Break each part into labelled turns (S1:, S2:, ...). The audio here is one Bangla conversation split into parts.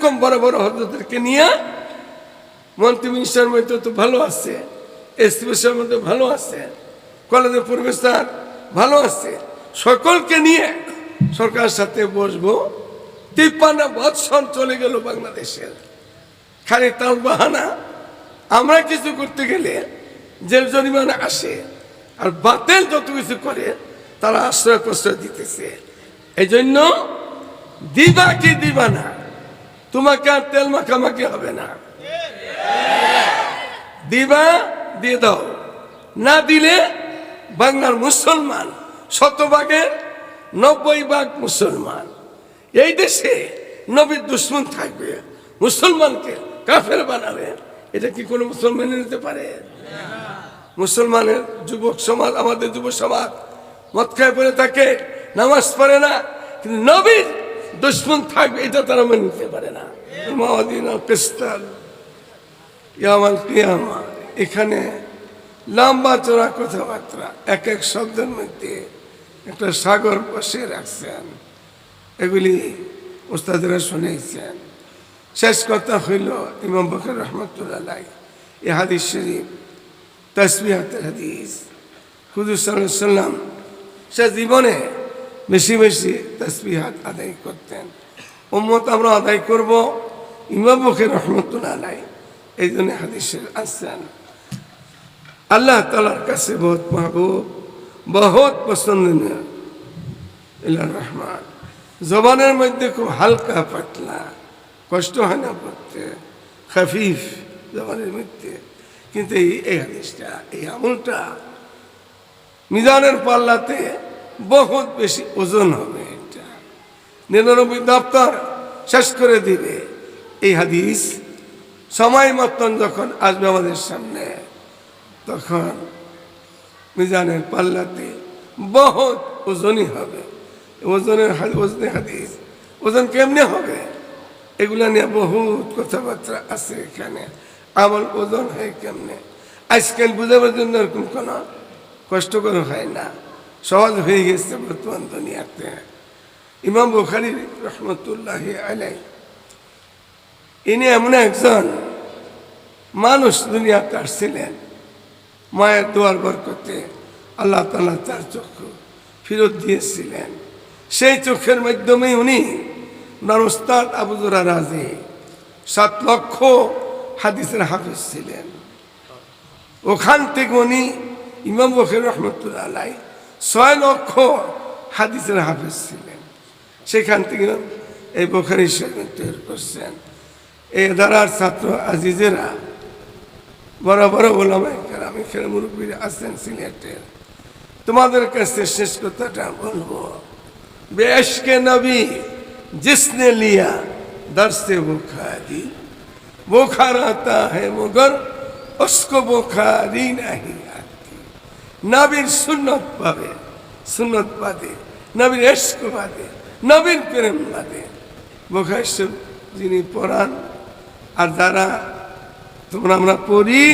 S1: এরকম বড় বড় হজরতদেরকে নিয়ে মন্ত্রী মিনিস্টার মধ্যে তো ভালো আছে এসপিএসের মধ্যে ভালো আছে কলেজের প্রফেসর ভালো আছে, সকলকে নিয়ে সরকারের সাথে বসবো। তিপ্পান্ন বৎসর চলে গেল বাংলাদেশের খালি তার বাহানা। আমরা কিছু করতে গেলে জেল জরিমানা আসে, আর বাতিল যত কিছু করে, তারা আশ্রয় প্রশ্রয় দিতেছে। এই জন্য দিবা কি দিবা না তোমাকে আর তেল মাখামাখি হবে না। দিবা, দিয়ে দাও। না দিলে বাংলার মুসলমান শতভাগের নব্বই ভাগ মুসলমান। এই দেশে নবীর দুশ্মন থাকবে, মুসলমানকে কাফের বানাবে। এটা কি কোনো মুসলমান নিতে পারে? মুসলমানের যুবক সমাজ, আমাদের যুব সমাজ মদ খায় পড়ে থাকে নামাজ পড়ে না। কিন্তু নবীর দুশ্মন থাকবে, এটা তারা মেনে নিতে পারে না। কিয়ামা, এখানে লম্বা চড়া কথাবার্তা, এক এক শব্দের মধ্যে একটা সাগর বসে রাখছেন। এগুলি ওস্তাদেরা শুনেছেন। শেষ কথা হইল ইমাম বকর রহমতুল্লাহ। এ হাদিস শরীফ তসবিহাতের হাদিস। হুজুর সাল্লাম সে জীবনে বেশি বেশি তসবিহাত আদায় করতেন। উম্মত আমরা আদায় করব, ইমাম বকর রহমতুল্লাহ আলাই এই জন্য হাদিসের আসছেন। আল্লাহ তালার কাছে বহুত মাহবুব, বহুত পছন্দনীয়। ইল্লা রহমান, জবানের মধ্যে খুব হালকা পাতলা, কষ্ট হয় না পড়তে, খাফিফ জবানের মধ্যে। কিন্তু এই হাদিসটা, এই আমলটা মিজানের পাল্লাতে বহুত বেশি ওজন হবে এটা। নিরানব্বই দপ্তর শেষ করে দিবে। এই হাদিস সময় মতন যখন আসবে আমাদের সামনে, তখন মিজানের পাল্লাতে বহুত ওজনই হবে। ওজনের ওজনে হাদিস, ওজন কেমনে হবে? এগুলা নিয়ে বহুত কথাবার্তা আছে এখানে। আমল ওজন হয় কেমনে? আজকাল বুঝাবার জন্য এরকম কোনো কষ্টকর হয় না। সহজ হয়ে গেছে বর্তমান দুনিয়াতে। ইমাম বুখারি রহমতুল্লাহ আলাই ইনি এমন একজন মানুষ দুনিয়াতে আসছিলেন, মায়ের দোয়ার বরকতে আল্লাহ তালা তার চক্ষু ফেরত দিয়েছিলেন। সেই চোখের মাধ্যমে উনি ওনার ওস্তাদ আবুজুরা রাজে, সাত লক্ষ হাদিসের হাফিজ ছিলেন। ওখান থেকে উনি ইমাম বখির রহমতুল্লাহ আলাই ছয় লক্ষ হাদিসের হাফিজ ছিলেন সেখান থেকে এই বোখারি শরীফ তৈরি করছেন এই দ্বারার ছাত্র আজিজেরা বড় বড় ওলামাই কেরাম এখানে মুরব্বীরা আছেন সিলেটের তোমাদের কাছে শেষ কথাটা বলবো বেশ के नबी जिसने लिया दरसे बुखारी बुखार आता है मगर उसको बुखारी नहीं आती নবীর সুন্নত পাবে, সুন্নত বাদে নবীর এস্ক বাদে নবীর প্রেম বাদে বোখার যিনি পড়ান আর যারা তোমরা আমরা পড়ি,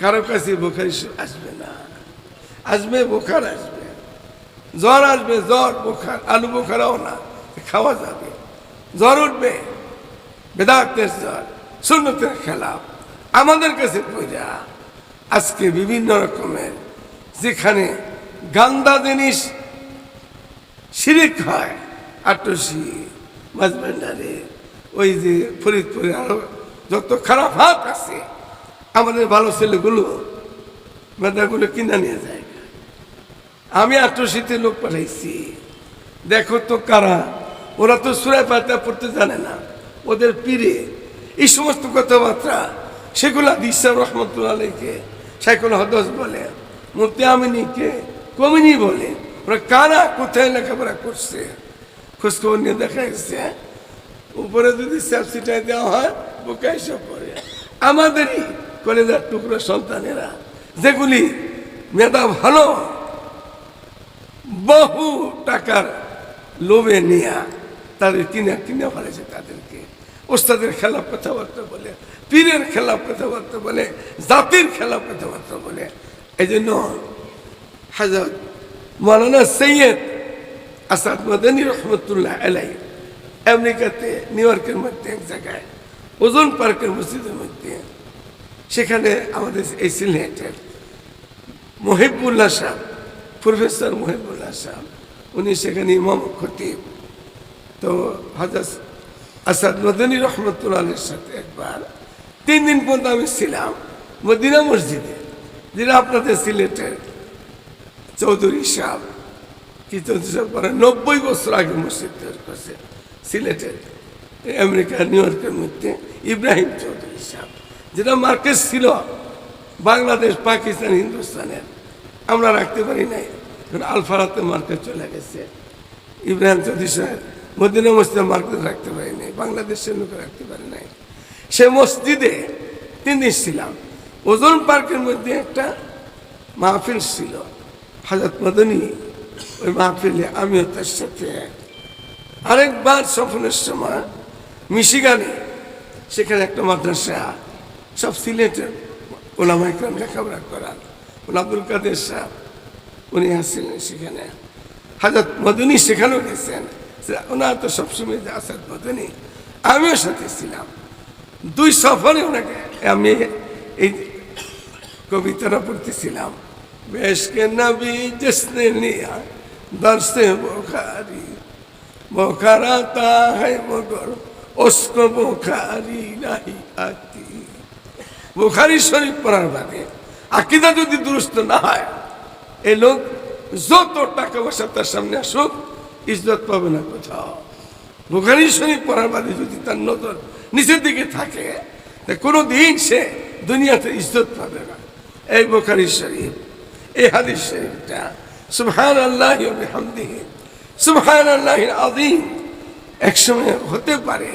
S1: কারও কাছে বোখারি আসবে না। আসবে, বোখার আসবে। জ্বর আসবে, জ্বর, বোখার, আলু বোখারাও না, খাওয়া যাবে। জ্বর উঠবে বেদাতের জ্বর শূন্যতের খেলাফ আমাদের কাছে পূজা। আজকে বিভিন্ন রকমের যেখানে গান্দা জিনিস শিরিক হয়। আটশি মাঝবান্ডারে ওই যে ফরিদপুরে আরও যত খারাপ হাত আছে, আমাদের ভালো ছেলেগুলো মেধাগুলো কিনা নিয়ে যায়। আমি আটশিতে লোক পাঠাইছি। দেখো তো কারা, ওরা তো সুরায় পাতা পড়তে জানে না। ওদের পীরে এই সমস্ত কথাবার্তা সেগুলা দিশা রহমতুল্লাহ আলাইকে সাইকুল হদস বলে। মুফতি আমিনীকে কমিনি বলে। ওরা কারা, কোথায় লেখাপড়া করছে? খোঁজখবর নিয়ে উপরে যদি সাবসিডাই দেওয়া হয় পড়ে আমাদেরই টুকরো সন্তানেরা। যেগুলি মেধা ভালো, বহু টাকার লোভে নেয়া তাদের কিনে কিনে ফেলেছে তাদেরকে। ওস্তাদের খেলা কথাবার্তা বলে, পীরের খেলা কথাবার্তা বলে, জাতির খেলা কথাবার্তা বলে। এই জন্য হাজরত মৌলানা সৈয়দ আসাদ মদনী রহমতুল্লাহ আলাই আমেরিকাতে, নিউ ইয়র্কের মধ্যে এক জায়গায়, ওজন পার্কের মসজিদের মধ্যে, সেখানে আমাদের এই সিলেটের মহিবুল্লাহ সাহেব, প্রফেসর মহিবুল্লাহ সাহেব, উনি সেখানে ইমাম খতিব। তো হাজার আসাদ মদনী রহমতুল্লাহের সাথে একবার তিন দিন পর্যন্ত আমি ছিলাম মদিনা মসজিদে। যেটা আপনাদের সিলেটের চৌধুরী সাহেব, কি চৌধুরী সাহেব পরে নব্বই বছর আগে মসজিদ তৈরি করছে সিলেটের আমেরিকা নিউ ইয়র্কের মধ্যে ইব্রাহিম চৌধুরী সাহেব, যেটা মার্কেট ছিল বাংলাদেশ, পাকিস্তান, হিন্দুস্তানের। আমরা রাখতে পারি নাই আলফারাতে মার্কেট চলে গেছে। ইব্রাহিম চৌধুরী সাহেব মদিনা মসজিদে মার্কেট রাখতে পারি নাই, বাংলাদেশের লোক রাখতে পারি নাই। সে মসজিদে তিন দিন ছিলাম। ওজন পার্কের মধ্যে একটা মাহফিল ছিল। হাজরত মদনী ওই মাহফিলে আমিও তার সাথে আরেকবার সফরের সময় মিশিগানে সেখানে একটা মাদ্রাসা, সব সিলেটের ওলামা ইকরাম লেখাপড়া করান। ওলা আব্দুল কাদের সাহেব, উনি আসছিলেন সেখানে। হাজরত মদনী সেখানেও গেছেন। ওনার তো সবসময় যে আসাদ মদনী, আমিও সাথে ছিলাম। দুই সফরে ওনাকে আমি এই কবিতাটা পড়তেছিলাম। বেশকে নবি জসনে নিয়া দর্শে বোখারি বোখারাতা হে মগর, ওস্ক বোখারি নাহি আতি। বোখারি শরীফ পড়ার মানে আকিদা যদি দুরুস্ত না হয়, এ লোক যত টাকা পয়সা তার সামনে আসুক, ইজ্জত পাবে না কোথাও। বোখারি শরীফ পড়ার বাদে যদি তার নজর নিচের দিকে থাকে কোনো দিন সে দুনিয়াতে ইজ্জত পাবে না। এই বোখারি শরীফ, এই হাদিস শরীফটা সুবহান আল্লাহ হামদিহি সুবহান আল্লাহ আদিম একসময় হতে পারে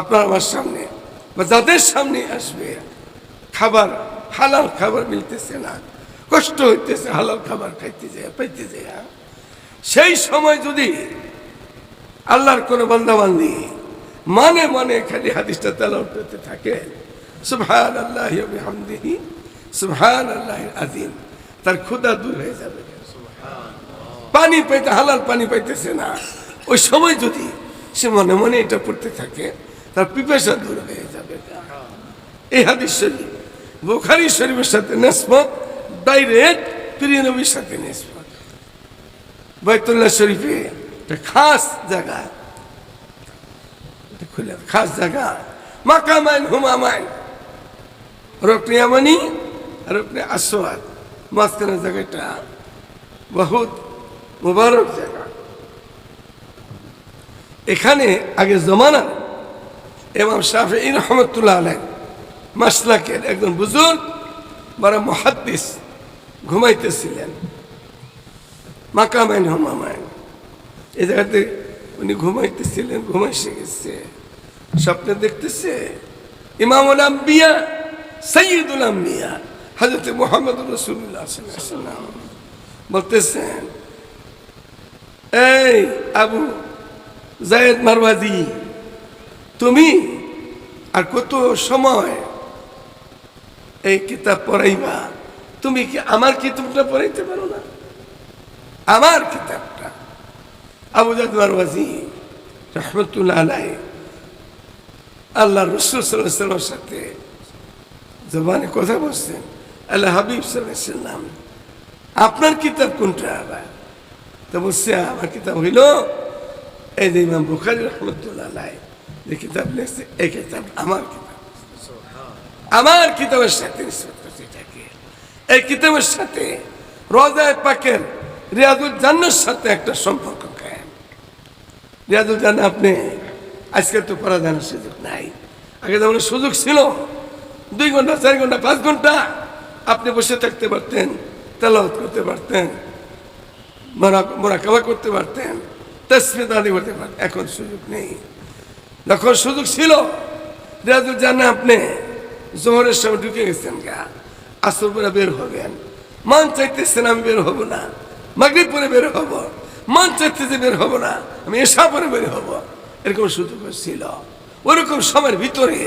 S1: আপনার আমার সামনে বা যাদের সামনে আসবে, খাবার, হালাল খাবার মিলতেছে না, কষ্ট হইতেছে, হালাল খাবার খাইতে যায়, পাইতে যায় সেই সময় যদি আল্লাহর কোনো বান্দাবান্দি মানে মানে খালি হাদিসটা তেলাও পেতে থাকে সুবহান আল্লাহ হামদিহি আল্লাহ আদিম তার ক্ষুদা দূর হয়ে যাবে। পানি পাইতে, হালাল পানি পাইতেছে না। ওই সময় যদি সে মনে মনে এটা পড়তে থাকে, তার পিপাসা দূর হয়ে যাবে। এই হাদিস শরীফ, বোখারি শরীফের সাথে নেসপত ডাইরেক্ট প্রিয় নবীর সাথে নেসপত বাইতুল্লাহ শরীফে একটা খাস জায়গা। খুলে, খাস জায়গা। মাকামাইন, হুমামাইন। রকনে আমানি আর রকনে আসওয়াদ। মাঝখানে জায়গাটা বহুত মুবারক জায়গা। এখানে আগে জমানা এমাম শাফি রহমতুল্লাহ আলাই মাসলাকের একজন বুজুর্গ বড় মহাদ্দিস ঘুমাইতেছিলেন। মাকামাইন হুমামাইন। এই জায়গাতে উনি ঘুমাইতেছিলেন ঘুমাইসে গেছে। স্বপ্নে দেখতেছে ইমামুল আম্বিয়া সৈয়দুল আম্বিয়া। হজরত মোহাম্মদ রসুল্লাহ বলতেছেন, এই আবু জায়েদ মারওয়াজি, তুমি আর কত সময় এই কিতাব পড়াইবা? তুমি কি আমার কিতাবটা পড়াইতে পারো না? আমার কিতাবটা। আবু জাদ মারওয়াজি রহমতুল্লাহ আল্লাহ রসুল সাল্লামের সাথে জবানে কথা বলছেন। আল্লাহ হাবিব সাল্লাম আপনার কিতাব কোনটা আবার? তো বলছে, আমার কিতাব হইল এই যে ইমাম বুখারি রহমতুল্লাহ যে কিতাব লিখছে, এই কিতাব আমার কিতাব। আমার কিতাবের সাথে এই কিতাবের সাথে রোজায় পাকের রিয়াজুল জান্নার সাথে একটা সম্পর্ক কায়েম। রিয়াজুল জান্না আপনি, আজকে তো পড়া জানার সুযোগ নাই। আগে যেমন সুযোগ ছিল, দুই ঘণ্টা, চার ঘণ্টা, পাঁচ ঘণ্টা আপনি বসে থাকতে পারতেন, তেলাওয়াত করতে পারতেন মোরাকাবা করতে পারতেন তসমিত আদি করতে পারতেন, এখন সুযোগ নেই। যখন সুযোগ ছিল রিয়াজুল জানা আপনি জোহরের সময় ঢুকে গেছেন গা, আসর পরে বের হবেন। মান চাইতেছেন আমি বের হব না। মাগরিব পরে বের হব। মান চাইতেছে বের হব না, আমি এসা পরে বের হব। এরকম সুযোগ ছিল। ওরকম সময়ের ভিতরে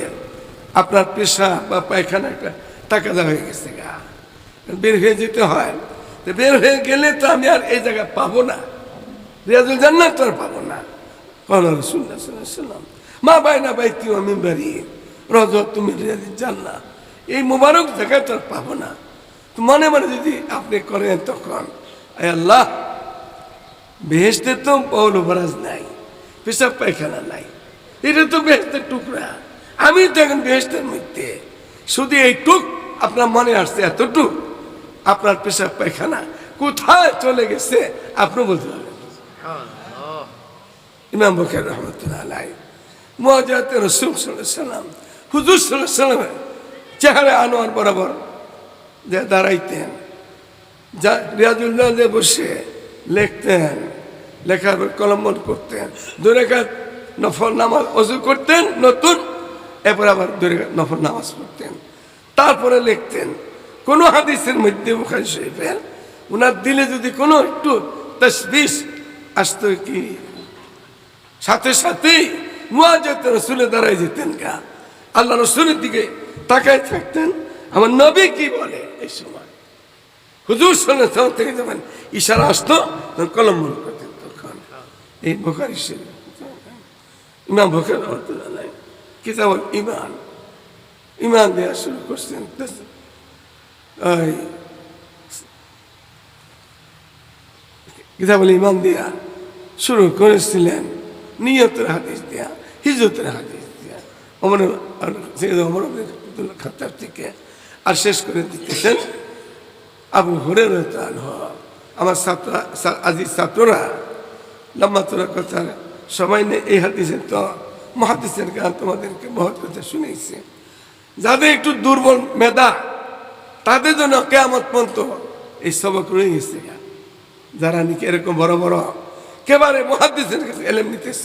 S1: আপনার পেশা বা পায়খানা একটা টাকা হয়ে গেছে গা। বের হয়ে যেতে হয়। বের হয়ে গেলে তো আমি আর এই জায়গায় পাবো না। রিয়াজুল জান্নাত আর পাবো না। রসুল্লাহাম মা ভাই না ভাই তিউ আমি বাড়ি রজ তুমি রিয়াজুল জান্না এই মোবারক জায়গায় তো আর পাবো না। তো মনে মনে যদি আপনি করেন তখন আল্লাহ বেহেস্তে তো পৌল ভরাজ নাই, পেশাব পায়খানা নাই। এটা তো বেহেস্তের টুকরা। আমি তো এখন বেহেস্তের মধ্যে। শুধু এই টুক আপনার মনে আসছে এতটুক? আপনার পেশাব পায়খানা কোথায় চলে গেছে? আপনি বলতে পারবেন। ইমাম বকের রহমতুল্লাহ আলাই মহাজাত রসুল সাল্লাম হুজুর সাল্লাম চেহারা আনোয়ার বরাবর যে দাঁড়াইতেন যা রিয়াজুল্লাহ যে বসে লিখতেন লেখার কলম্বন করতেন দুরেখাত নফল নামাজ অজু করতেন নতুন এরপর আবার দুরেখাত নফল নামাজ পড়তেন। তারপরে লিখতেন, কোনো হাদিসের মধ্যে বুখারি শরীফের ওনার দিলে যদি কোনো একটু তসবিস আসতো কি? সাথে সাথেই মুয়াজাত রসুলে দাঁড়ায় যেতেন গা। আল্লাহ রসুলের দিকে তাকায় থাকতেন। আমার নবী কি বলে এই সময়? হুজুর সাল্লাম থেকে যখন ইশারা আসতো, তখন কলম মনে করতেন তখন। এই বোখারি শরীফ। ইমাম বকর কিতাব ইমান ইমান দেওয়া শুরু করছেন। কিতাবুল ইমান দিয়া শুরু করেছিলেন, নিয়তের হাদিস দিয়া হিজতের হাদিস দিয়া। অমর খাতার থেকে আর শেষ করে দিতেছেন আবু হরে আমার ছাত্র, আজি ছাত্ররা লম্বা তোরা কথা সবাই এই হাদিসের তো মহাদিসের গান তোমাদেরকে কথা শুনেছে যাদের একটু দুর্বল মেধা, তাদের জন্য কেমন পর্যন্ত এই সবক রয়ে গেছে যারা নাকি এরকম বড় বড় কেবারে মহাদিসের কাছে এলেম নিতেছ,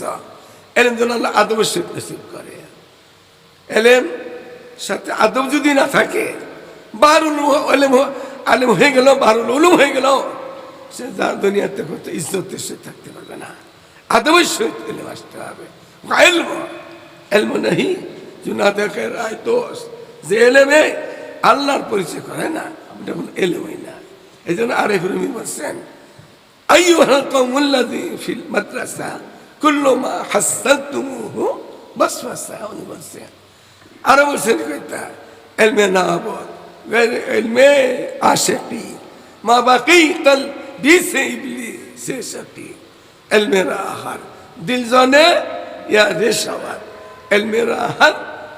S1: এলেম যেন আল্লাহ আদব নসিব করে। এলেম সাথে আদব যদি না থাকে, বারুল এলেম আলেম হয়ে গেল, বারুল উলুম হয়ে গেল, সে যার দুনিয়াতে করতে ইজ্জতের সে থাকতে পারবে না। আদবের সহিত এলেম আসতে হবে। এলম নাহি জুনা দেখে রায় দোষ যে এলেমে আল্লাহর পরিচয় করে না এটা কোনো এলেমই না এই জন্য আর এফ রুমি বলছেন ফিল মাদ্রাসা কুল্লমা হাসাতুমুহু বাসবাসা উনি বলছেন আরও বলছেন কইতা এলমে নাবত এলমে আশেকি মা বাকি কল বিসে ইবলিস সে শকি এলমে রাহার দিল জনে یا রেশাওয়াত এলমে রাহাত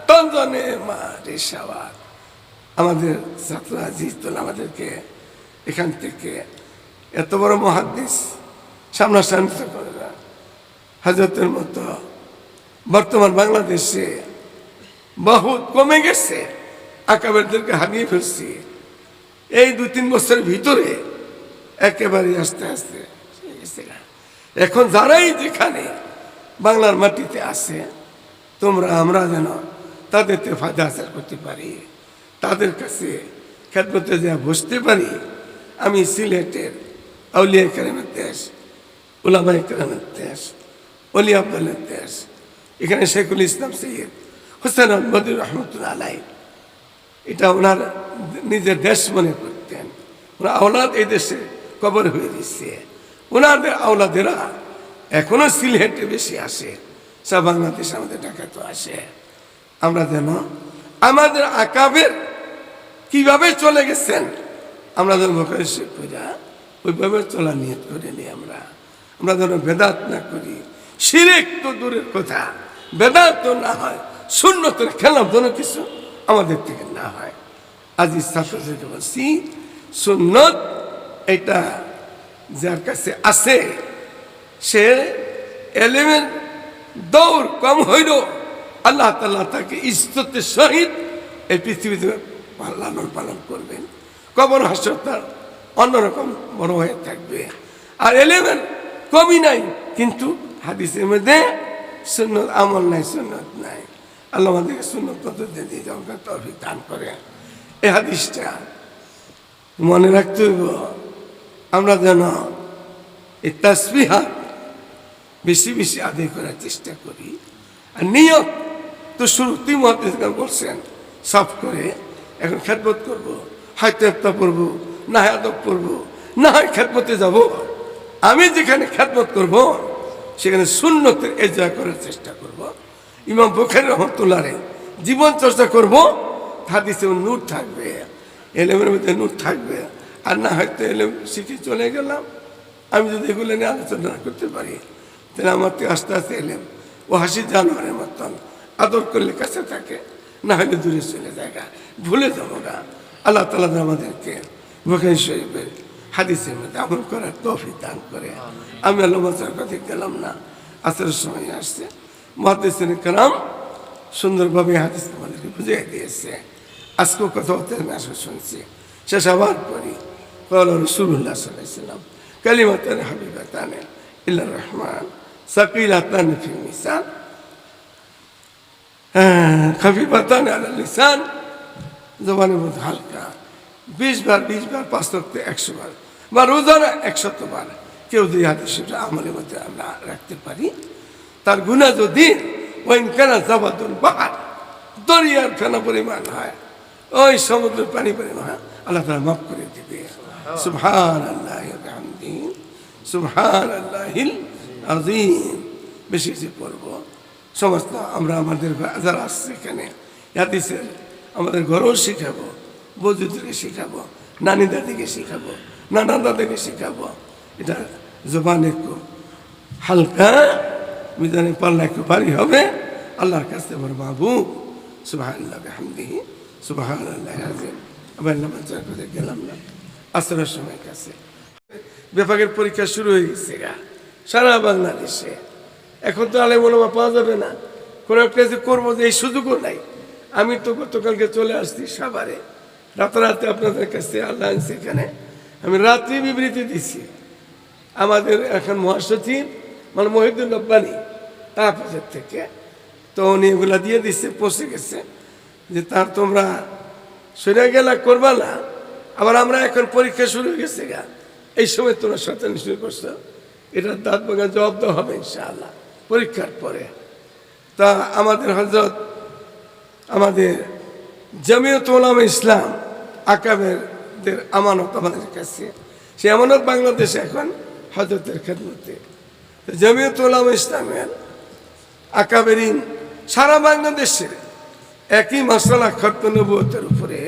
S1: তঞ্জনে মা রেশাওয়াত আমাদের ছাত্ররা আজিজুল আমাদেরকে এখান থেকে এত বড় মহাদিস সামনাসামনি তো করে না হাজরতের মতো বর্তমান বাংলাদেশে বহুত কমে গেছে। আকাবেরদেরকে হারিয়ে ফেলছি। এই দু তিন বছরের ভিতরে একেবারে আস্তে আস্তে এখন যারাই যেখানে বাংলার মাটিতে আছে। তোমরা, আমরা যেন তাদেরতে ফায়দা হাসিল করতে পারি। তাদের কাছে খেদমতে যা বসতে পারি, আমি সিলেটের আউলিয়া কেরামের দেশ উলামাই কেরামের দেশ অলি আব্দুলের দেশ, এখানে শেখুল ইসলাম সৈয়দ হোসেন মদির রহমতুল্লা আলাই, এটা ওনার নিজের দেশ মনে করতেন। ওনার আওলাদ এই দেশে কবর হয়ে দিচ্ছে ওনাদের আওলাদেরা এখনও সিলেটে বেশি আসে। সব বাংলাদেশ আমাদের ঢাকাতে আসে। আমরা যেন আমাদের আকাবের কীভাবে চলে গেছেন, আমরা যেন ভোকারি পূজা ওইভাবে চলা নিয়ত করে নিই আমরা। আমরা যেন বেদাত না করি। সিরেক তো দূরের কথা। বেদাত তো না হয় শূন্যতের খেলাম যেন কিছু আমাদের থেকে না হয়। আজ ছাত্র থেকে বলছি, সুন্নত এটা যার কাছে আছে সে এলেমের দৌড় কম হইল। আল্লাহ তাল্লাহ তাকে ইজ্জতের সহিত এই পৃথিবীতে লালন পালন করবেন। কবর হাসর তার অন্যরকম বড় হয়ে থাকবে। আর এলেমেন কমই নাই, কিন্তু হাদিসের মধ্যে সুন্নত আমল নাই, সুন্নত নাই। আল্লাহ আমাদেরকে সুন্নত পদ্ধতি দিয়ে তফিক দান করে। এই হাদিসটা মনে রাখতে হইব, আমরা যেন এই তসবিহাত বেশি বেশি আদায় করার চেষ্টা করি। আর নিয়ত তো শুরুতেই মহাদিস বলছেন সব করে এখন খেদমত করব হয়তো একটা পড়ব, না হয় আদব পড়ব, না হয় খেদমতে যাব। আমি যেখানে খেদমত করব, সেখানে শূন্যতের এজা করার চেষ্টা করব। ইমাম বুখারি রহমতুল্লাহে জীবন চর্চা করব হাদিসে নূর থাকবে, এলেমের মধ্যে নূর থাকবে। আর না হয়তো এলেম শিখে চলে গেলাম। আমি যদি এগুলো নিয়ে আলোচনা করতে পারি তাহলে আমার থেকে আস্তে আস্তে এলেম ও হাসি জানোয়ারের মতন। আদর করলে কাছে থাকে না হলে দূরে চলে জায়গা ভুলে যাব না আল্লাহ তালা আমাদেরকে বুখারি শরীফের হাদিসের মধ্যে আমল করার তফিক দান করে। আমি আল্লাহ কথা গেলাম না। আসরের সময় আসছে। মহাদিসের কালাম সুন্দরভাবে হাদিস আমাদেরকে বুঝিয়ে দিয়েছে। আজকেও কথা হতে আমি আসলে শুনছি। শেষ আবার পরি কল রসুল্লাহ সাল্লাম কালিমাতান হাবিবাতান ইল্লা রহমান। সাকিলাতান ফি মিসান খাফিফাতান আলা লিসান জবানের মধ্যে হালকা বিশ বার বিশ বার পাঁচ রক্ত একশো বার বা রোজানা একশত বার কেউ দুই হাতে সেটা আমলের মধ্যে আমরা রাখতে পারি তার গুণা যদি ওইন কেনা জাবাদুল বাহার দরিয়ার ফেনা পরিমাণ হয় ওই সমুদ্রের পানি পরিমাণ হয় আল্লাহ তারা মাফ করে দিবে সুবহান আল্লাহ সুবহান আল্লাহিল আজিম বেশি বেশি পড়ব সমস্ত আমরা আমাদের যারা আসছে এখানে। হাদিসের আমাদের ঘরেও শেখাবো শেখাবো নানি দাদিকে শেখাবো নানা দাদিকে শেখাবো। এটা জবান একটু হালকা, মিজানে পাল্লা একটু ভারী হবে। আল্লাহর কাছে আমার বাবু সুবাহ সুবাহ গেলাম না। আসরের সময় কাছে। বিভাগের পরীক্ষা শুরু হয়ে গেছে গা। সারা বাংলাদেশে। এখন তো আলে মনোমা পাওয়া যাবে না। কোনো একটা যে করব যে এই সুযোগও নাই। আমি তো গতকালকে চলে আসছি সাভারে। রাতারাতি আপনাদের কাছে আল্লাহ এখানে। আমি রাত্রি বিবৃতি দিছি। আমাদের এখন মহাসচিব মানে মহিদুল রব্বানি তারপরের থেকে। তো উনি এগুলা দিয়ে দিচ্ছে পৌঁছে গেছে যে তার তোমরা সরে গেলা, করবা না। আবার আমরা এখন পরীক্ষা শুরু হয়ে গেছে গা। এই সময় তোমরা শতানি শুরু করছ। এটা দাঁত ভাঙা জবাব দেওয়া হবে ইনশাআল্লাহ, পরীক্ষার পরে। তা আমাদের হজরত আমাদের জমিয়ত ওলামা ইসলাম আকাবেরদের আমানত আমাদের কাছে। সে আমানত বাংলাদেশে এখন হজরতের খেদমতে। জমিয়ত ওলামা ইসলামের আকাবেরিন সারা বাংলাদেশের একই মশলা খত্ম নবুয়তের উপরে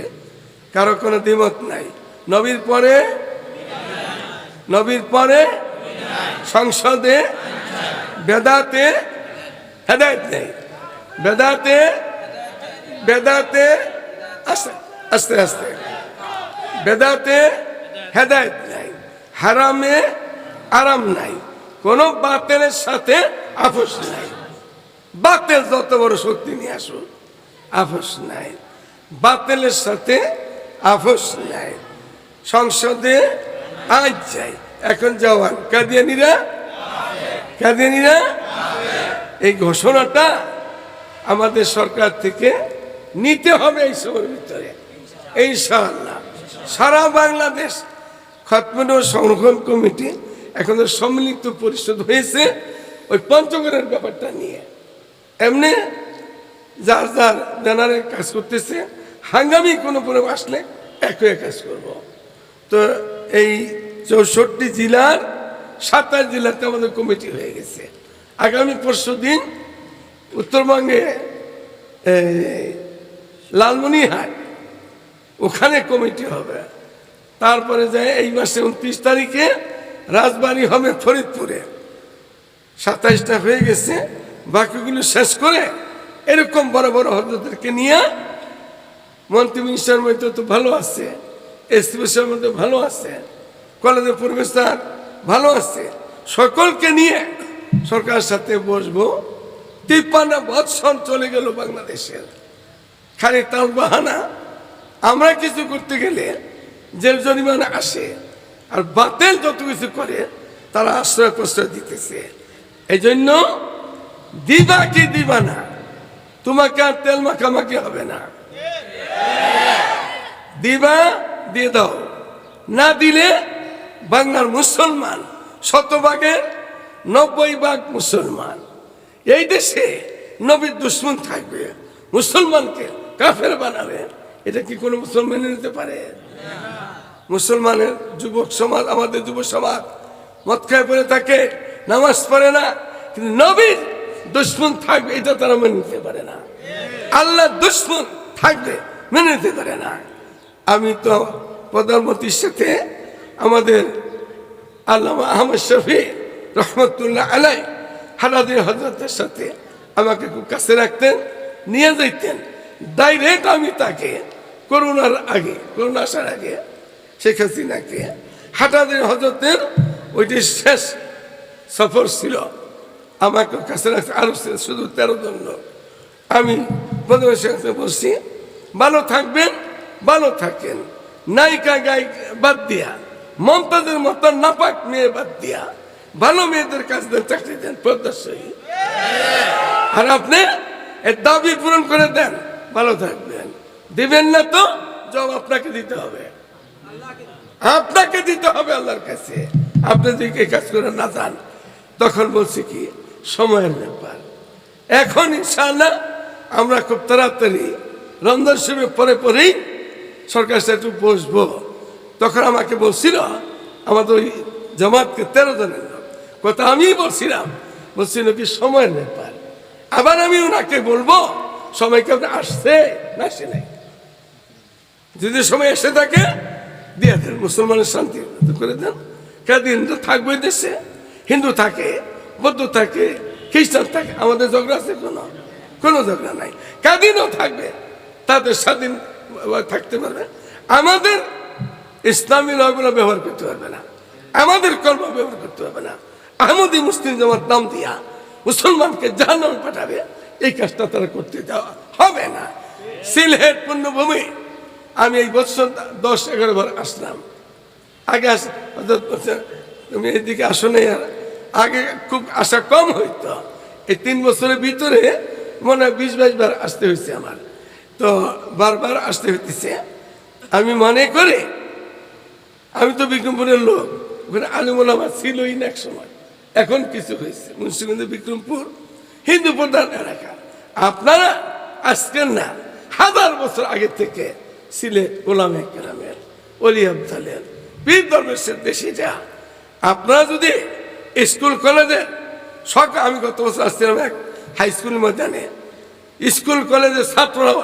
S1: কারও কোনো দ্বিমত নাই। নবীর পরে? নবীর পরে সংসদে, বেদাতে, হেদায়ত নেই বেদাতে বেদাতে, আস্তে আস্তে আস্তে, বেদাতে, হেদায়ত নাই, হারামে আরাম নাই, কোন বাতেলের সাথে আপোষ নাই। বাতেল যত বড় শক্তি নিয়ে আসুক, আপোষ নাই। বাতেলের সাথে আপোষ নাই। সংসদে আজ যাই এখন জওয়ান। কাদিয়ানিরা কাদিয়ানিরা এই ঘোষণাটা আমাদের সরকার থেকে নিতে হবে এই সময়ের ভিতরে। এই ইনশাআল্লাহ। সারা বাংলাদেশ খতমেন সংরক্ষণ কমিটি এখন সম্মিলিত পরিষদ হয়েছে, ওই পঞ্চগড়ের ব্যাপারটা নিয়ে। এমনি যার যার ব্যানারে কাজ করতেছে, হাঙ্গামি কোনো প্রয়োগ আসলে একই কাজ করব। তো এই চৌষট্টি জেলার সাতাশ জেলাতে আমাদের কমিটি হয়ে গেছে। আগামী পরশু দিন উত্তরবঙ্গে লালমনিহাট ওখানে কমিটি হবে। তারপরে যায় এই মাসে উনত্রিশ তারিখে রাজবাড়ি হবে ফরিদপুরে। সাতাইশটা হয়ে গেছে, বাকিগুলো শেষ করে এরকম বড় বড় হজরতদেরকে নিয়ে মন্ত্রী মিনিস্টার মধ্যে তো ভালো আছে এসপিএসের মধ্যে ভালো আছে। কলেজের প্রফেসর ভালো আছে। সকলকে নিয়ে সরকারের সাথে বসবো। তিপ্পান্ন বৎসর চলে গেল বাংলাদেশের। খালি তাল বাহানা। আমরা কিছু করতে গেলে জেল জরিমানা আসে আর বাতেল যত কিছু করে তারা আশ্রয় প্রশ্রয় দিতেছে। এই জন্য দিবা কি দিবা না, তোমাকে আর তেল মাখামাখি হবে না। দিবা দিয়ে দাও, না দিলে বাংলার মুসলমান, শতভাগের নব্বই ভাগ মুসলমান। এই দেশে নবীর দুশ্মন থাকবে, মুসলমানকে কাফের বানাবে। এটা কি কোনো মুসলমান নিতে পারে? মুসলমানের যুবক সমাজ, আমাদের যুব সমাজ মদ খায় পড়ে থাকে, নামাজ পড়ে না, কিন্তু নবীর দুশ্মন থাকবে, এটা তারা মেনে নিতে পারে না। আল্লাহ দুশ্মন থাকবে, মেনে নিতে পারে না। আমি তো প্রধানমন্ত্রীর সাথে আমাদের আল্লামা আহমদ শফি রহমতুল্লাহ আলাই হারাদিন হজরতের সাথে আমাকে খুব কাছে রাখতেন, নিয়ে যাইতেন। ডাইরেক্ট আমি তাকে করোনার আগে, করোনা আসার আগে শেখ হাসিনাকে হাটাদিন হজরতের ওইটি শেষ সফর ছিল। আমাকে কাছে রাখতে আরও ছিল শুধু তেরো জন লোক। আমি প্রথমে সেখানে বলছি, ভালো থাকবেন, ভালো থাকেন। নায়িকা গায়িকা বাদ দিয়া মমতাজের মতো নাপাক মেয়ে বাদ দিয়া ভালো মেয়েদের কাছ দিয়ে চাকরি দেন প্রদর্শনী আর আপনি এর দাবি পূরণ করে দেন, ভালো থাকবেন। দিবেন না তো জব আপনাকে দিতে হবে। আপনাকে দিতে হবে আল্লাহর কাছে। আপনি যদি এই কাজ করে না যান, তখন বলছি কি, সময়ের ব্যাপার। এখন ইনশাআল্লাহ আমরা খুব তাড়াতাড়ি রমজান শিবের পরে পরেই সরকার সাথে বসবো। তখন আমাকে বলছিল, আমাদের ওই জামাতকে তেরো জনের কথা আমি বলছিলাম বলছিল কি সময়ের ব্যাপার। আবার আমি ওনাকে বলব, সময় কেউ আসছে না আসে নাই? যদি সময় এসে থাকে, দিয়ে দেন, মুসলমানের শান্তি করে দেন। কাদি হিন্দু থাকবে দেশে, হিন্দু থাকে, বৌদ্ধ থাকে, খ্রিস্টান থাকে, আমাদের ঝগড়া আছে কোনো? কোনো ঝগড়া নাই। কাদিনও থাকবে, তাদের স্বাধীন থাকতে পারবে। আমাদের ইসলামী লয়গুলো ব্যবহার করতে পারবে না। আমাদের কর্ম ব্যবহার করতে পারবে না। আহমদি মুসলিম জামাত নাম দিয়া মুসলমানকে জাহান্নাম পাঠাবে। এই কাজটা তারা করতে দেওয়া হবে না। সিলহেট পূর্ণভূমি আমি এই বছর দশ এগারো বার আসলাম। আগে আস তুমি এদিকে আসো নাই আর আগে খুব আশা কম হইতো। এই তিন বছরের ভিতরে মনে হয় বিশ বাইশ বার আসতে হয়েছে আমার। তো বারবার আসতে হইতেছে। আমি মনে করে আমি তো বিক্রমপুরের লোক। ওখানে আলিমুলামা ছিলই না এক সময়। এখন কিছু হয়েছে। মুন্সিগঞ্জ, বিক্রমপুর, হিন্দু প্রধান এলাকা। আপনারা আজকের না। হাজার বছর আগে থেকে সিলেট গোলামে কেরামের অলি আবদালের বীর দরবেশের দেশে যা। আপনারা যদি স্কুল, কলেজে সকাল আমি গত বছর আসছিলাম এক হাই স্কুল ময়দানে। স্কুল, কলেজের ছাত্ররা,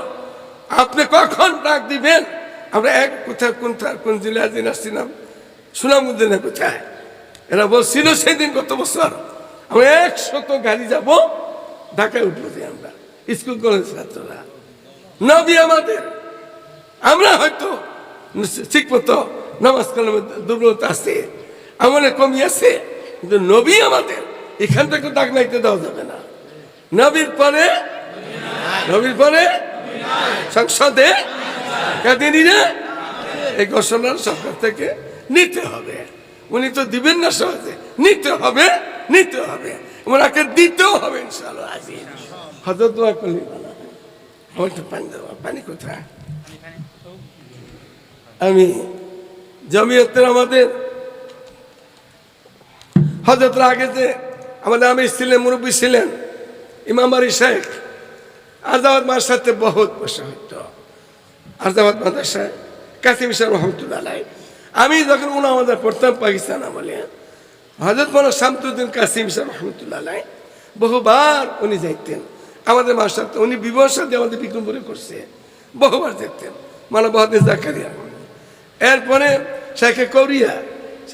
S1: আপনি কখন ডাক দিবেন? আমরা এক কোথায়, কোন কোন জেলায় দিন আসছিলাম সুনামুদ্দিনে কোথায়? এরা বলছিল সেদিন গত বছর, আমরা একশত গাড়ি যাব, ঢাকায় উঠবো যে আমরা, স্কুল কলেজ ছাত্ররা। নবী আমাদের, আমরা হয়তো ঠিক মতো নামাজ কালামে দুর্বলতা আছে আমাদের কমি আছে, কিন্তু নবী আমাদের, এখান থেকে দাগ নাইতে দেওয়া যাবে না। নবীর পরে নবীর পরে, সংসদে এই সরকার থেকে নিতে হবে। উনি তো দিবেন না সহজে। নিতে হবে নিতে হবে। ওনাকে দিতেও হবে আমি জমিয়তের আমাদের হজরতরা আগে যে আমাদের আমি ছিলেন, মুরব্বী ছিলেন ইমামারি শেখ আজাবাদ মার সাথে বহুত বসা হইতো। আজাবাদ মাদ্রাসায়। কাসিম সাহেব রহমতুল্লাহ। আমি যখন উনি আমাদের পড়তাম পাকিস্তান আমলে হজরত মৌলানা শামতুদ্দিন কাসিম সাহেব রহমতুল্লাহ বহুবার উনি যাইতেন। আমাদের মাস্টার তো উনি বিবাহ সাথে আমাদের বিক্রমপুরে করছে। বহুবার দেখতেন মানে বাহাদুর জাকারিয়া এরপরে শেখে কৌরিয়া